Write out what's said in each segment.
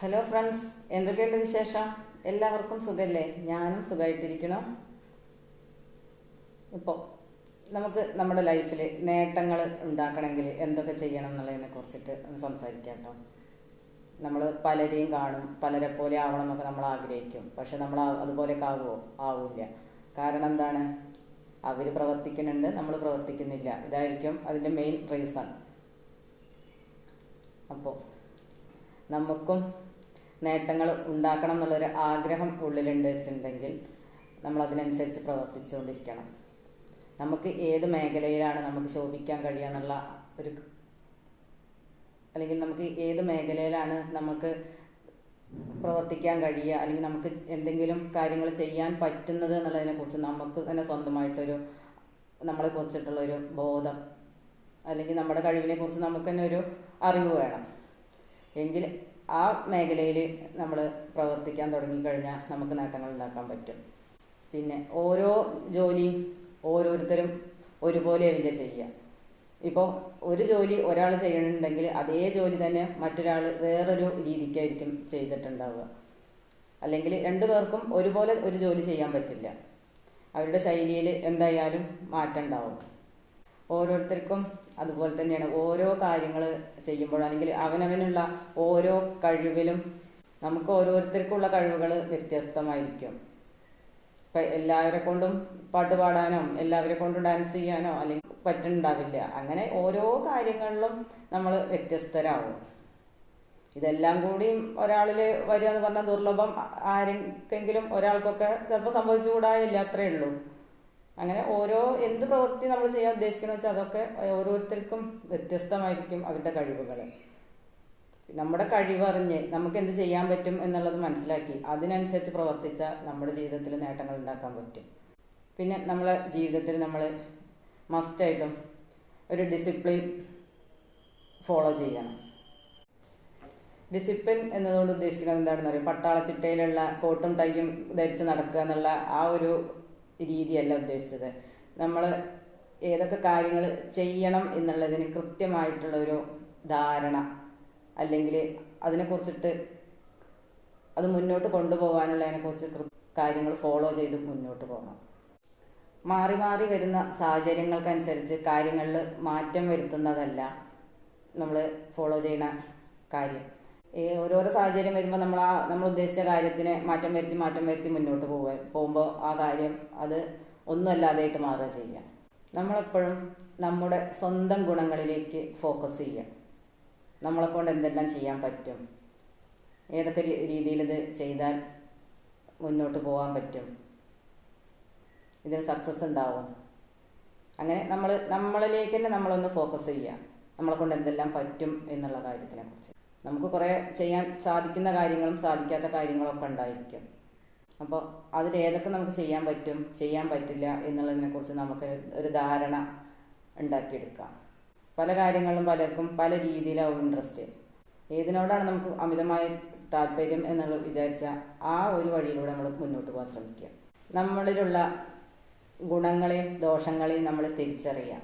Hello friends എന്തൊക്കെയുണ്ട് വിശേഷം? എല്ലാവർക്കും സുഖല്ലേ? ഞാനും സുഖമായിട്ടിരിക്കണം ഇപ്പോൾ നമുക്ക് നമ്മുടെ ലൈഫിൽ നേട്ടങ്ങൾ ഉണ്ടാക്കണമെങ്കിൽ എന്തൊക്കെ ചെയ്യണം എന്നുള്ളതിനെ കുറിച്ചിട്ട് ഒന്ന് സംസാരിക്കാം കേട്ടോ. നമ്മൾ പലരെയും കാണും പലരെ പോലെ ആവണം എന്നൊക്കെ നമ്മൾ ആഗ്രഹിക്കും. പക്ഷെ നമ്മൾ അതുപോലെയൊക്കെ ആവുമോ ആവില്ല. കാരണം എന്താണ്? അവർ പ്രവർത്തിക്കുന്നുണ്ട് നമ്മൾ പ്രവർത്തിക്കുന്നില്ല. ഇതായിരിക്കും അതിന്റെ മെയിൻ റീസൺ അപ്പോൾ നമുക്കും നേട്ടങ്ങൾ ഉണ്ടാക്കണം എന്നുള്ളൊരു ആഗ്രഹം ഉള്ളിലുണ്ട് വെച്ചിട്ടുണ്ടെങ്കിൽ നമ്മൾ അതിനനുസരിച്ച് പ്രവർത്തിച്ചുകൊണ്ടിരിക്കണം. നമുക്ക് ഏത് മേഖലയിലാണ് നമുക്ക് ശോഭിക്കാൻ കഴിയുക എന്നുള്ള ഒരു അല്ലെങ്കിൽ നമുക്ക് ഏത് മേഖലയിലാണ് നമുക്ക് പ്രവർത്തിക്കാൻ കഴിയുക അല്ലെങ്കിൽ നമുക്ക് എന്തെങ്കിലും കാര്യങ്ങൾ ചെയ്യാൻ പറ്റുന്നത് എന്നുള്ളതിനെ കുറിച്ച് നമുക്ക് തന്നെ സ്വന്തമായിട്ടൊരു നമ്മളെ കുറിച്ചിട്ടുള്ളൊരു ബോധം അല്ലെങ്കിൽ നമ്മുടെ കഴിവിനെ കുറിച്ച് നമുക്ക് തന്നെ ഒരു അറിവ് വേണം. എങ്കിൽ ആ മേഖലയിൽ നമ്മൾ പ്രവർത്തിക്കാൻ തുടങ്ങിക്കഴിഞ്ഞാൽ നമുക്ക് നേട്ടങ്ങൾ ഉണ്ടാക്കാൻ പറ്റും. പിന്നെ ഓരോ ജോലിയും ഓരോരുത്തരും ഒരുപോലെ അതിന്റെ ചെയ്യുക. ഇപ്പോൾ ഒരു ജോലി ഒരാൾ ചെയ്യണമെന്നുണ്ടെങ്കിൽ അതേ ജോലി തന്നെ മറ്റൊരാൾ വേറൊരു രീതിക്കായിരിക്കും ചെയ്തിട്ടുണ്ടാവുക. അല്ലെങ്കിൽ രണ്ടു പേർക്കും ഒരുപോലെ ഒരു ജോലി ചെയ്യാൻ പറ്റില്ല. അവരുടെ ശൈലിയിൽ എന്തായാലും മാറ്റം ഉണ്ടാവും. ഓരോരുത്തർക്കും അതുപോലെ തന്നെയാണ് ഓരോ കാര്യങ്ങൾ ചെയ്യുമ്പോഴാണെങ്കിൽ അവനവനുള്ള ഓരോ കഴിവിലും നമുക്ക് ഓരോരുത്തർക്കുള്ള കഴിവുകൾ വ്യത്യസ്തമായിരിക്കും. ഇപ്പം എല്ലാവരെ കൊണ്ടും പാട്ട് പാടാനോ എല്ലാവരെ കൊണ്ടും ഡാൻസ് ചെയ്യാനോ അല്ലെങ്കിൽ പറ്റുന്നുണ്ടാവില്ല. അങ്ങനെ ഓരോ കാര്യങ്ങളിലും നമ്മൾ വ്യത്യസ്തരാകും ഇതെല്ലാം കൂടിയും ഒരാളിൽ വരിക എന്ന് പറഞ്ഞാൽ ദുർലഭം ആരെങ്കിലും ഒരാൾക്കൊക്കെ ചിലപ്പോൾ സംഭവിച്ചുകൂടായില്ല അത്രയേ ഉള്ളൂ. അങ്ങനെ ഓരോ എന്ത് പ്രവൃത്തി നമ്മൾ ചെയ്യാൻ ഉദ്ദേശിക്കുന്നത് വെച്ചാൽ അതൊക്കെ ഓരോരുത്തർക്കും വ്യത്യസ്തമായിരിക്കും അവരുടെ കഴിവുകൾ നമ്മുടെ കഴിവറിഞ്ഞ് നമുക്ക് എന്ത് ചെയ്യാൻ പറ്റും എന്നുള്ളത് മനസ്സിലാക്കി അതിനനുസരിച്ച് പ്രവർത്തിച്ചാൽ നമ്മുടെ ജീവിതത്തിൽ നേട്ടങ്ങൾ ഉണ്ടാക്കാൻ പറ്റും. പിന്നെ നമ്മളെ ജീവിതത്തിൽ നമ്മൾ മസ്റ്റായിട്ടും ഒരു ഡിസിപ്ലിൻ ഫോളോ ചെയ്യണം. ഡിസിപ്ലിൻ എന്നതുകൊണ്ട് ഉദ്ദേശിക്കുന്നത് എന്താണെന്ന് അറിയാം പട്ടാള ചിട്ടയിലുള്ള കോട്ടും ടൈയും ധരിച്ച് നടക്കുക എന്നുള്ള ആ ഒരു രീതിയല്ല ഉദ്ദേശിച്ചത്. നമ്മൾ ഏതൊക്കെ കാര്യങ്ങൾ ചെയ്യണം എന്നുള്ളതിന് കൃത്യമായിട്ടുള്ള ഒരു ധാരണ അല്ലെങ്കിൽ അതിനെക്കുറിച്ചിട്ട് അത് മുന്നോട്ട് കൊണ്ടുപോകാനുള്ളതിനെക്കുറിച്ച് കാര്യങ്ങൾ ഫോളോ ചെയ്ത് മുന്നോട്ട് പോകണം മാറി മാറി വരുന്ന സാഹചര്യങ്ങൾക്കനുസരിച്ച് കാര്യങ്ങളിൽ മാറ്റം വരുത്തുന്നതല്ല നമ്മൾ ഫോളോ ചെയ്യുന്ന കാര്യം. ഓരോരോ സാഹചര്യം വരുമ്പോൾ നമ്മൾ ആ നമ്മൾ ഉദ്ദേശിച്ച കാര്യത്തിന് മാറ്റം വരുത്തി മാറ്റം വരുത്തി മുന്നോട്ട് പോവുക പോകുമ്പോൾ ആ കാര്യം അത് ഒന്നുമല്ലാതെയായിട്ട് മാറുക ചെയ്യുക നമ്മളെപ്പോഴും നമ്മുടെ സ്വന്തം ഗുണങ്ങളിലേക്ക് ഫോക്കസ് ചെയ്യുക. നമ്മളെ കൊണ്ട് എന്തെല്ലാം ചെയ്യാൻ പറ്റും? ഏതൊക്കെ രീതിയിലിത് ചെയ്താൽ മുന്നോട്ട് പോകാൻ പറ്റും? ഇതിന് സക്സസ് ഉണ്ടാവും. അങ്ങനെ നമ്മൾ നമ്മളിലേക്ക് തന്നെ നമ്മളൊന്ന് ഫോക്കസ് ചെയ്യുക. നമ്മളെ കൊണ്ട് എന്തെല്ലാം പറ്റും എന്നുള്ള കാര്യത്തിനെ കുറിച്ച്. നമുക്ക് കുറേ ചെയ്യാൻ സാധിക്കുന്ന കാര്യങ്ങളും സാധിക്കാത്ത കാര്യങ്ങളൊക്കെ ഉണ്ടായിരിക്കും. അപ്പോൾ അതിൽ ഏതൊക്കെ നമുക്ക് ചെയ്യാൻ പറ്റും ചെയ്യാൻ പറ്റില്ല എന്നുള്ളതിനെ കുറിച്ച് നമുക്ക് ഒരു ധാരണ ഉണ്ടാക്കിയെടുക്കാം. പല കാര്യങ്ങളിലും പലർക്കും പല രീതിയിലാവും ഇൻട്രസ്റ്റ് ഏതിനോടാണ് നമുക്ക് അമിതമായ താല്പര്യം എന്നുള്ളത് വിചാരിച്ചാൽ ആ ഒരു വഴിയിലൂടെ നമ്മൾ മുന്നോട്ട് പോകാൻ ശ്രമിക്കുക. നമ്മളിലുള്ള ഗുണങ്ങളെയും ദോഷങ്ങളെയും നമ്മൾ തിരിച്ചറിയാം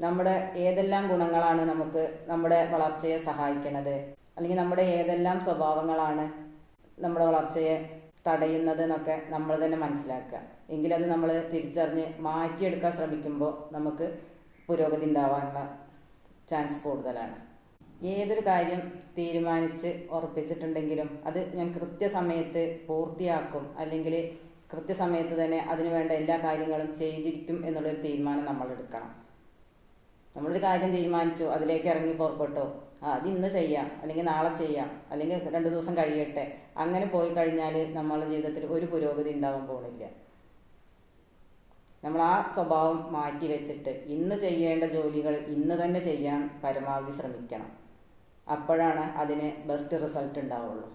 നമ്മുടെ ഏതെല്ലാം ഗുണങ്ങളാണ് നമുക്ക് നമ്മുടെ വളർച്ചയെ സഹായിക്കുന്നത് അല്ലെങ്കിൽ നമ്മുടെ ഏതെല്ലാം സ്വഭാവങ്ങളാണ് നമ്മുടെ വളർച്ചയെ തടയുന്നത് എന്നൊക്കെ നമ്മൾ തന്നെ മനസ്സിലാക്കുക. എങ്കിലത് നമ്മൾ തിരിച്ചറിഞ്ഞ് മാറ്റിയെടുക്കാൻ ശ്രമിക്കുമ്പോൾ നമുക്ക് പുരോഗതി ഉണ്ടാവാനുള്ള ചാൻസ് കൂടുതലാണ്. ഏതൊരു കാര്യം തീരുമാനിച്ച് ഉറപ്പിച്ചിട്ടുണ്ടെങ്കിലും അത് ഞാൻ കൃത്യസമയത്ത് പൂർത്തിയാക്കും അല്ലെങ്കിൽ കൃത്യസമയത്ത് തന്നെ അതിനുവേണ്ട എല്ലാ കാര്യങ്ങളും ചെയ്തിരിക്കും എന്നുള്ളൊരു തീരുമാനം നമ്മൾ എടുക്കണം. നമ്മളൊരു കാര്യം തീരുമാനിച്ചു അതിലേക്ക് ഇറങ്ങി പുറപ്പെട്ടോ. അത് ഇന്ന് ചെയ്യാം അല്ലെങ്കിൽ നാളെ ചെയ്യാം അല്ലെങ്കിൽ രണ്ട് ദിവസം കഴിയട്ടെ. അങ്ങനെ പോയി കഴിഞ്ഞാൽ നമ്മളുടെ ജീവിതത്തിൽ ഒരു പുരോഗതി ഉണ്ടാവാൻ പോകുന്നില്ല നമ്മൾ ആ സ്വഭാവം മാറ്റി വെച്ചിട്ട് ഇന്ന് ചെയ്യേണ്ട ജോലികൾ ഇന്ന് തന്നെ ചെയ്യാൻ പരമാവധി ശ്രമിക്കണം. അപ്പോഴാണ് അതിന് ബെസ്റ്റ് റിസൾട്ട് ഉണ്ടാവുള്ളൂ.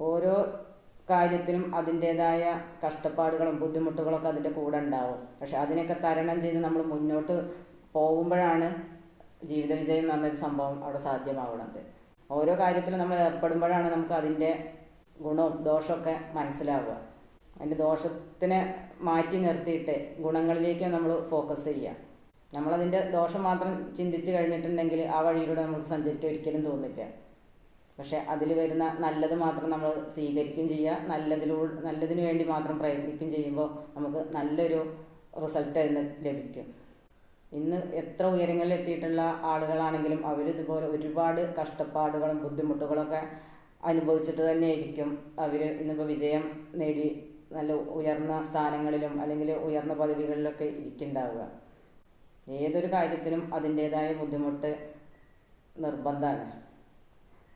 ഓരോ കാര്യത്തിനും അതിന്റേതായ കഷ്ടപ്പാടുകളും ബുദ്ധിമുട്ടുകളൊക്കെ അതിന്റെ കൂടെ ഉണ്ടാവും. പക്ഷെ അതിനൊക്കെ തരണം ചെയ്ത് നമ്മൾ മുന്നോട്ട് പോകുമ്പോഴാണ് ജീവിത വിജയം എന്ന് പറഞ്ഞൊരു സംഭവം അവിടെ സാധ്യമാവുന്നത്. ഓരോ കാര്യത്തിലും നമ്മൾ ഏർപ്പെടുമ്പോഴാണ് നമുക്ക് അതിന്റെ ഗുണവും ദോഷമൊക്കെ മനസ്സിലാവുക. അതിന്റെ ദോഷത്തിനെ മാറ്റി നിർത്തിയിട്ട് ഗുണങ്ങളിലേക്ക് നമ്മൾ ഫോക്കസ് ചെയ്യുക. നമ്മളതിന്റെ ദോഷം മാത്രം ചിന്തിച്ച് കഴിഞ്ഞിട്ടുണ്ടെങ്കിൽ ആ വഴിയിലൂടെ നമുക്ക് സഞ്ചരിക്കാൻ ഒരിക്കലും തോന്നില്ല. പക്ഷെ അതിൽ വരുന്ന നല്ലത് മാത്രം നമ്മൾ സ്വീകരിക്കുകയും ചെയ്യുക. നല്ലതിലൂടെ നല്ലതിന് വേണ്ടി മാത്രം പ്രയത്നിക്കുകയും ചെയ്യുമ്പോൾ നമുക്ക് നല്ലൊരു റിസൾട്ട് അതിന് ലഭിക്കും. ഇന്ന് എത്ര ഉയരങ്ങളിൽ എത്തിയിട്ടുള്ള ആളുകളാണെങ്കിലും അവരിതുപോലെ ഒരുപാട് കഷ്ടപ്പാടുകളും ബുദ്ധിമുട്ടുകളൊക്കെ അനുഭവിച്ചിട്ട് തന്നെയായിരിക്കും അവർ ഇന്നിപ്പോൾ വിജയം നേടി നല്ല ഉയർന്ന സ്ഥാനങ്ങളിലും അല്ലെങ്കിൽ ഉയർന്ന പദവികളിലൊക്കെ ഇരിക്കുന്നുണ്ടാവുക. ഏതൊരു കാര്യത്തിനും അതിന്റേതായ ബുദ്ധിമുട്ട് നിർബന്ധമാണ്.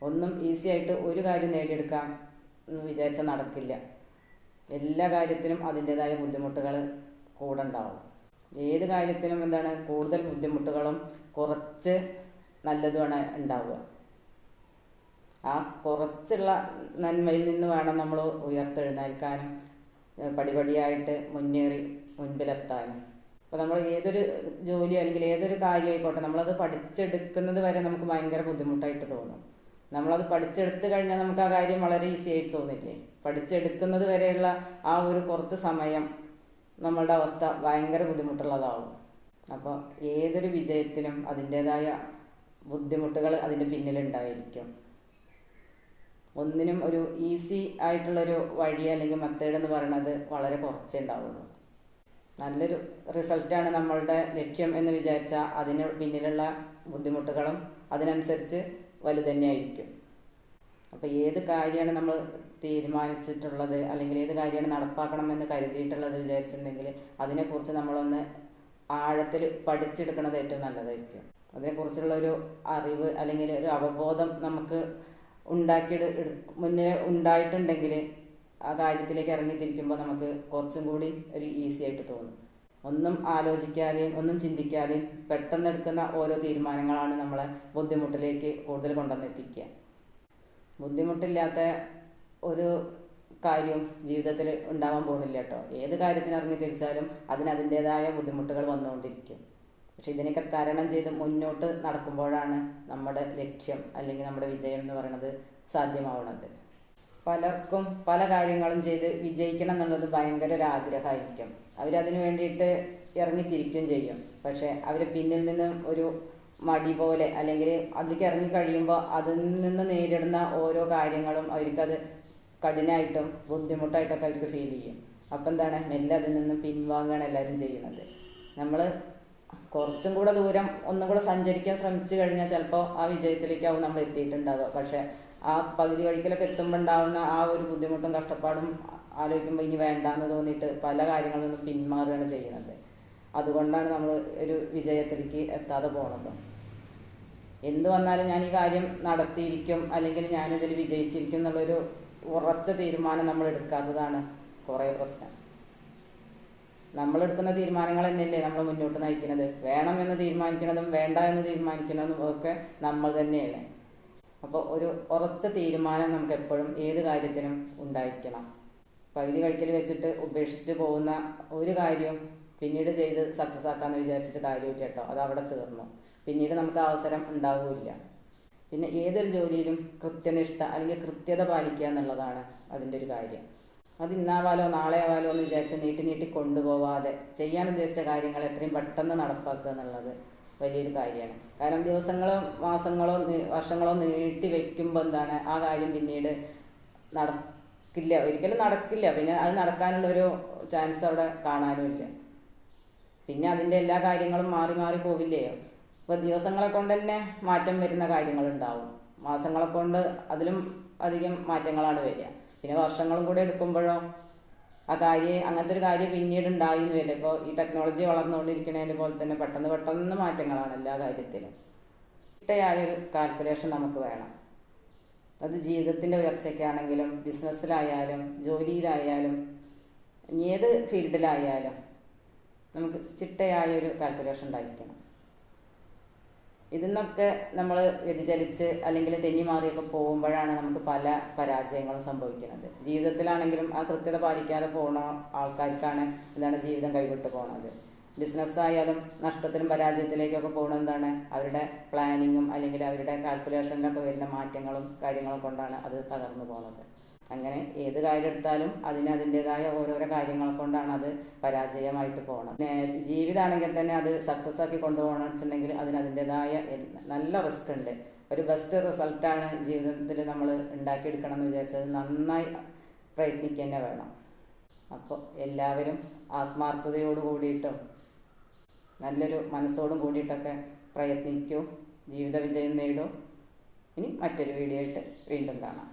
ഒന്നും ഈസി ആയിട്ട് ഒരു കാര്യം നേടിയെടുക്കാം എന്ന് വിചാരിച്ചാൽ നടക്കില്ല. എല്ലാ കാര്യത്തിനും അതിന്റേതായ ബുദ്ധിമുട്ടുകൾ കൂടെ ഉണ്ടാവും. ഏത് കാര്യത്തിനും എന്താണ് കൂടുതൽ ബുദ്ധിമുട്ടുകളും കുറച്ച് നല്ലതുമാണ് ഉണ്ടാവുക. ആ കുറച്ചുള്ള നന്മയിൽ നിന്ന് വേണം നമ്മൾ ഉയർത്തെഴുന്നേൽക്കാനും പടിപടിയായിട്ട് മുന്നേറി മുൻപിലെത്താനും അപ്പോൾ നമ്മൾ ഏതൊരു ജോലി അല്ലെങ്കിൽ ഏതൊരു കാര്യം ആയിക്കോട്ടെ നമ്മളത് പഠിച്ചെടുക്കുന്നത് വരെ നമുക്ക് ഭയങ്കര ബുദ്ധിമുട്ടായിട്ട് തോന്നും. നമ്മളത് പഠിച്ചെടുത്ത് കഴിഞ്ഞാൽ നമുക്ക് ആ കാര്യം വളരെ ഈസി ആയിട്ട് തോന്നില്ലേ? പഠിച്ചെടുക്കുന്നത് വരെയുള്ള ആ ഒരു കുറച്ച് സമയം നമ്മളുടെ അവസ്ഥ ഭയങ്കര ബുദ്ധിമുട്ടുള്ളതാവും. അപ്പോൾ ഏതൊരു വിജയത്തിനും അതിന്റേതായ ബുദ്ധിമുട്ടുകൾ അതിന്റെ പിന്നിലുണ്ടായിരിക്കും. ഒന്നിനും ഒരു ഈസി ആയിട്ടുള്ളൊരു വഴി അല്ലെങ്കിൽ മെത്തേഡ് എന്ന് പറയുന്നത് വളരെ കുറച്ചേ ഉണ്ടാവുള്ളൂ. നല്ലൊരു റിസൾട്ടാണ് നമ്മളുടെ ലക്ഷ്യം എന്ന് വിചാരിച്ചാൽ അതിന് പിന്നിലുള്ള ബുദ്ധിമുട്ടുകളും അതിനനുസരിച്ച് വലുത് തന്നെയായിരിക്കും. അപ്പോൾ ഏത് കാര്യമാണ് നമ്മൾ തീരുമാനിച്ചിട്ടുള്ളത്? അല്ലെങ്കിൽ ഏത് കാര്യമാണ് നടപ്പാക്കണമെന്ന് കരുതിയിട്ടുള്ളത് വിചാരിച്ചിട്ടുണ്ടെങ്കിൽ അതിനെക്കുറിച്ച് നമ്മളൊന്ന് ആഴത്തിൽ പഠിച്ചെടുക്കുന്നത് ഏറ്റവും നല്ലതായിരിക്കും. അതിനെക്കുറിച്ചുള്ള ഒരു അറിവ് അല്ലെങ്കിൽ ഒരു അവബോധം നമുക്ക് ഉണ്ടാക്കിയെടു മുന്നേ ഉണ്ടായിട്ടുണ്ടെങ്കിൽ ആ കാര്യത്തിലേക്ക് ഇറങ്ങിത്തിരിക്കുമ്പോൾ നമുക്ക് കുറച്ചും കൂടി ഒരു ഈസി ആയിട്ട് തോന്നും. ഒന്നും ആലോചിക്കാതെയും ഒന്നും ചിന്തിക്കാതെയും പെട്ടെന്ന് എടുക്കുന്ന ഓരോ തീരുമാനങ്ങളാണ് നമ്മളെ ബുദ്ധിമുട്ടിലേക്ക് കൂടുതൽ കൊണ്ടുവന്നെത്തിക്കുക. ബുദ്ധിമുട്ടില്ലാത്ത ഒരു കാര്യം ജീവിതത്തിൽ ഉണ്ടാവാൻ പോകുന്നില്ല കേട്ടോ. ഏത് കാര്യത്തിന് ഇറങ്ങി തിരിച്ചാലും അതിന് അതിന്റെതായ ബുദ്ധിമുട്ടുകൾ വന്നുകൊണ്ടിരിക്കും. പക്ഷെ ഇതിനൊക്കെ തരണം ചെയ്ത് മുന്നോട്ട് നടക്കുമ്പോഴാണ് നമ്മുടെ ലക്ഷ്യം അല്ലെങ്കിൽ നമ്മുടെ വിജയം എന്ന് പറയുന്നത് സാധ്യമാവുന്നത്. പലർക്കും പല കാര്യങ്ങളും ചെയ്ത് വിജയിക്കണം എന്നുള്ളത് ഭയങ്കര ഒരു ആഗ്രഹമായിരിക്കും. അവരതിനു വേണ്ടിയിട്ട് ഇറങ്ങിത്തിരിക്കുകയും ചെയ്യും. പക്ഷെ അവർ പിന്നിൽ നിന്ന് ഒരു മടി പോലെ അല്ലെങ്കിൽ അതിലേക്ക് ഇറങ്ങി കഴിയുമ്പോൾ അതിൽ നിന്ന് നേരിടുന്ന ഓരോ കാര്യങ്ങളും അവർക്കത് കഠിനമായിട്ടും ബുദ്ധിമുട്ടായിട്ടൊക്കെ അവർക്ക് ഫീൽ ചെയ്യും. അപ്പം എന്താണ്? മെല്ലെ അതിൽ നിന്ന് പിൻവാങ്ങുകയാണ് എല്ലാവരും ചെയ്യുന്നത്. നമ്മൾ കുറച്ചും കൂടെ ദൂരം ഒന്നും കൂടെ സഞ്ചരിക്കാൻ ശ്രമിച്ചു കഴിഞ്ഞാൽ ചിലപ്പോൾ ആ വിജയത്തിലേക്കാവും നമ്മൾ എത്തിയിട്ടുണ്ടാവുക. പക്ഷേ ആ പകുതി വഴിക്കലൊക്കെ എത്തുമ്പോൾ ഉണ്ടാകുന്ന ആ ഒരു ബുദ്ധിമുട്ടും കഷ്ടപ്പാടും ആലോചിക്കുമ്പോൾ ഇനി വേണ്ടാന്ന് തോന്നിയിട്ട് പല കാര്യങ്ങളിൽ നിന്നും പിന്മാറുകയാണ് ചെയ്യുന്നത്. അതുകൊണ്ടാണ് നമ്മൾ ഒരു വിജയത്തിലേക്ക് എത്താതെ പോണത്. എന്ത് വന്നാലും ഞാൻ ഈ കാര്യം നടത്തിയിരിക്കും അല്ലെങ്കിൽ ഞാനിതിൽ വിജയിച്ചിരിക്കും എന്നുള്ളൊരു ഉറച്ച തീരുമാനം നമ്മൾ എടുക്കാത്തതാണ് കുറേ പ്രശ്നം. നമ്മളെടുക്കുന്ന തീരുമാനങ്ങൾ തന്നെയല്ലേ നമ്മൾ മുന്നോട്ട് നയിക്കുന്നത്. വേണം എന്ന് തീരുമാനിക്കുന്നതും വേണ്ട എന്ന് തീരുമാനിക്കുന്നതും ഒക്കെ നമ്മൾ തന്നെയാണ്. അപ്പോൾ ഒരു ഉറച്ച തീരുമാനം നമുക്ക് എപ്പോഴും ഏത് കാര്യത്തിനും ഉണ്ടായിരിക്കണം. പകുതി കഴിക്കൽ വെച്ചിട്ട് ഉപേക്ഷിച്ച് പോകുന്ന ഒരു കാര്യവും പിന്നീട് ചെയ്ത് സക്സസ് ആക്കാമെന്ന് വിചാരിച്ചിട്ട് കാര്യമില്ല കേട്ടോ അത് അവിടെ തീർന്നു. പിന്നീട് നമുക്ക് അവസരം ഉണ്ടാവില്ല പിന്നെ ഏതൊരു ജോലിയിലും കൃത്യനിഷ്ഠ അല്ലെങ്കിൽ കൃത്യത പാലിക്കുക എന്നുള്ളതാണ് അതിന്റെ ഒരു കാര്യം. അത് ഇന്നാവാലോ നാളെ ആവാലോ എന്ന് വിചാരിച്ച് നീട്ടി നീട്ടി കൊണ്ടുപോവാതെ ചെയ്യാൻ ഉദ്ദേശിച്ച കാര്യങ്ങൾ എത്രയും പെട്ടെന്ന് നടപ്പാക്കുക എന്നുള്ളത് വലിയൊരു കാര്യമാണ്. കാരണം ദിവസങ്ങളോ മാസങ്ങളോ വർഷങ്ങളോ നീട്ടി വെക്കുമ്പോൾ എന്താണ് ആ കാര്യം പിന്നീട് നടക്കില്ല. ഒരിക്കലും നടക്കില്ല. പിന്നെ അത് നടക്കാനുള്ളൊരു ചാൻസ് അവിടെ കാണാനുമില്ല പിന്നെ അതിന്റെ എല്ലാ കാര്യങ്ങളും മാറി മാറി പോവില്ലേ? ഇപ്പോൾ ദിവസങ്ങളെ കൊണ്ട് തന്നെ മാറ്റം വരുന്ന കാര്യങ്ങളുണ്ടാവും. മാസങ്ങളെ കൊണ്ട് അതിലും അധികം മാറ്റങ്ങളാണ് വരിക. പിന്നെ വർഷങ്ങളും കൂടെ എടുക്കുമ്പോഴോ ആ കാര്യം അങ്ങനത്തെ ഒരു കാര്യം പിന്നീട് ഉണ്ടായിന്ന് വരില്ല. ഇപ്പോൾ ഈ ടെക്നോളജി വളർന്നുകൊണ്ടിരിക്കുന്നതിന്റെ പോലെ തന്നെ പെട്ടെന്ന് പെട്ടെന്ന് മാറ്റങ്ങളാണ് എല്ലാ കാര്യത്തിലും. ചിട്ടയായൊരു കാൽക്കുലേഷൻ നമുക്ക് വേണം. അത് ജീവിതത്തിന്റെ ഉയർച്ചയ്ക്കാണെങ്കിലും ബിസിനസ്സിലായാലും ജോലിയിലായാലും ഏത് ഫീൽഡിലായാലും നമുക്ക് ചിട്ടയായ ഒരു കാൽക്കുലേഷൻ ഉണ്ടായിരിക്കണം. ഇതിൽ നിന്നൊക്കെ നമ്മൾ വ്യതിചലിച്ച് അല്ലെങ്കിൽ തെന്നി മാറിയൊക്കെ പോകുമ്പോഴാണ് നമുക്ക് പല പരാജയങ്ങളും സംഭവിക്കുന്നത്. ജീവിതത്തിലാണെങ്കിലും ആ കൃത്യത പാലിക്കാതെ പോകുന്ന ആൾക്കാർക്കാണ് എന്താണ് ജീവിതം കൈവിട്ട് പോകുന്നത് ബിസിനസ്സായാലും നഷ്ടത്തിലും പരാജയത്തിലേക്കൊക്കെ പോകുന്നത് എന്താണ്? അവരുടെ പ്ലാനിങ്ങും അല്ലെങ്കിൽ അവരുടെ കാൽക്കുലേഷനിലൊക്കെ വരുന്ന മാറ്റങ്ങളും കാര്യങ്ങളും കൊണ്ടാണ് അത് തകർന്നു പോകുന്നത് അങ്ങനെ ഏത് കാര്യം എടുത്താലും അതിന് അതിന്റെതായ ഓരോരോ കാര്യങ്ങൾ കൊണ്ടാണ് അത് പരാജയമായിട്ട് പോകണം ജീവിതമാണെങ്കിൽ തന്നെ അത് സക്സസ് ആക്കി കൊണ്ടുപോകണം വെച്ചിട്ടുണ്ടെങ്കിൽ അതിന് അതിന്റെതായ നല്ല റിസ്ക് ഉണ്ട്. ഒരു ബെസ്റ്റ് റിസൾട്ടാണ് ജീവിതത്തിൽ നമ്മൾ ഉണ്ടാക്കിയെടുക്കണം എന്ന് വിചാരിച്ചത് നന്നായി പ്രയത്നിക്കുക തന്നെ വേണം. അപ്പോൾ എല്ലാവരും ആത്മാർത്ഥതയോട് കൂടിയിട്ടും നല്ലൊരു മനസ്സോടും കൂടിയിട്ടൊക്കെ പ്രയത്നിക്കൂ. ജീവിത വിജയം നേടൂ. ഇനി മറ്റൊരു വീഡിയോ ആയിട്ട് വീണ്ടും കാണാം.